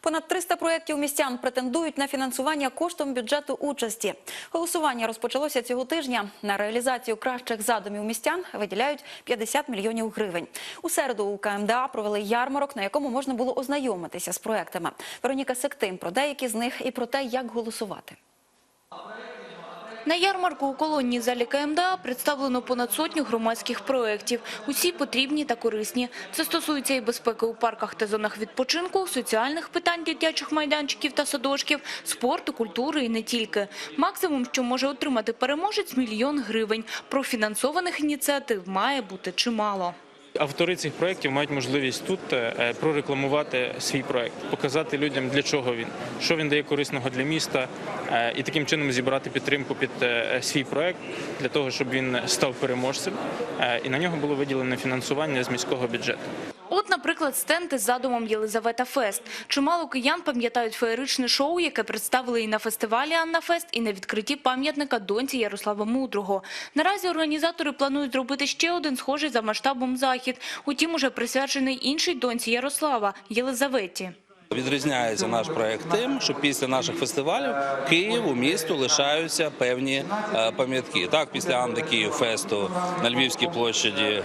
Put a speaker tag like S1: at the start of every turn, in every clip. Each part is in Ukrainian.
S1: Понад 300 проєктів містян претендують на фінансування коштом бюджету участі. Голосування розпочалося цього тижня. На реалізацію кращих задумів містян виділяють 50 мільйонів гривень. У середу у КМДА провели ярмарок, на якому можна було ознайомитися з проектами. Вероніка Сектим про деякі з них і про те, як голосувати.
S2: На ярмарку у колонній залі КМДА представлено понад сотню громадських проєктів. Усі потрібні та корисні. Це стосується і безпеки у парках та зонах відпочинку, соціальних питань дитячих майданчиків та садочків, спорту, культури і не тільки. Максимум, що може отримати переможець – мільйон гривень. Профінансованих ініціатив має бути чимало.
S3: Автори цих проєктів мають можливість тут е, прорекламувати свій проєкт, показати людям, для чого він, що він дає корисного для міста, е, і таким чином зібрати підтримку під е, свій проєкт для того, щоб він став переможцем, е, і на нього було виділено фінансування з міського бюджету.
S2: От, наприклад, стенд із задумом Єлизавета Фест. Чимало киян пам'ятають феєричне шоу, яке представили і на фестивалі Анна Фест, і на відкритті пам'ятника доньці Ярослава Мудрого. Наразі організатори планують зробити ще один схожий за масштабом захід. Утім, уже присвячений іншій доньці Ярослава – Єлизаветі.
S4: Відрізняється наш проект тим, що після наших фестивалів Києву місту лишаються певні е, пам'ятки. Так, після Анди Київ фесту на Львівській площаді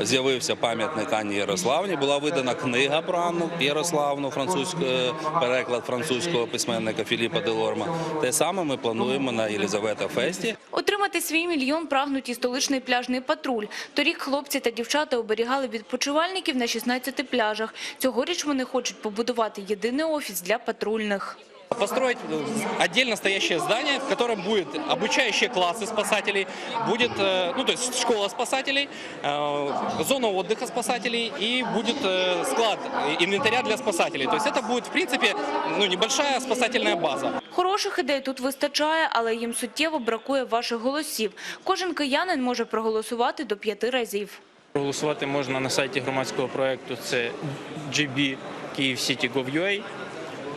S4: з'явився пам'ятник Анні Ярославні. Була видана книга про Анну Ярославну, французьку е, переклад французького письменника Філіпа Делорма. Те саме ми плануємо на Єлизавета Фесті.
S2: Отримати свій мільйон прагнуть і столичний пляжний патруль. Торік хлопці та дівчата оберігали відпочивальників на 16 пляжах. Цьогоріч вони хочуть побудувати єдиний офіс для патрульних.
S5: построить э, отдельно стоящее здание, в котором будет обучающие классы спасателей, будет, э, ну то есть школа спасателей, э, зона отдыха спасателей и будет э, склад инвентаря для спасателей. То есть это будет в принципе ну, небольшая спасательная база.
S2: Хороших ідей тут вистачає, але їм суттєво бракує ваших голосів. Кожен киянин може проголосувати до п'яти разів.
S3: Проголосувати можна на сайті громадського проєкту, це gbkyiv.city.gov.ua.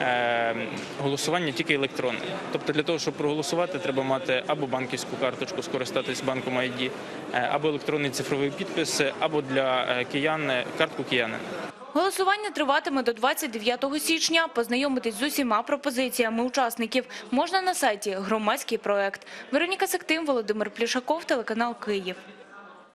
S3: Е, Голосування тільки електронне. Тобто для того, щоб проголосувати, треба мати або банківську карточку, скористатись банком ID, е, або електронний цифровий підпис, або для е, киян картку киянина.
S2: Голосування триватиме до 29 січня. Познайомитись з усіма пропозиціями учасників можна на сайті «Громадський проект». Вероніка Сектим, Володимир Плішаков, телеканал «Київ».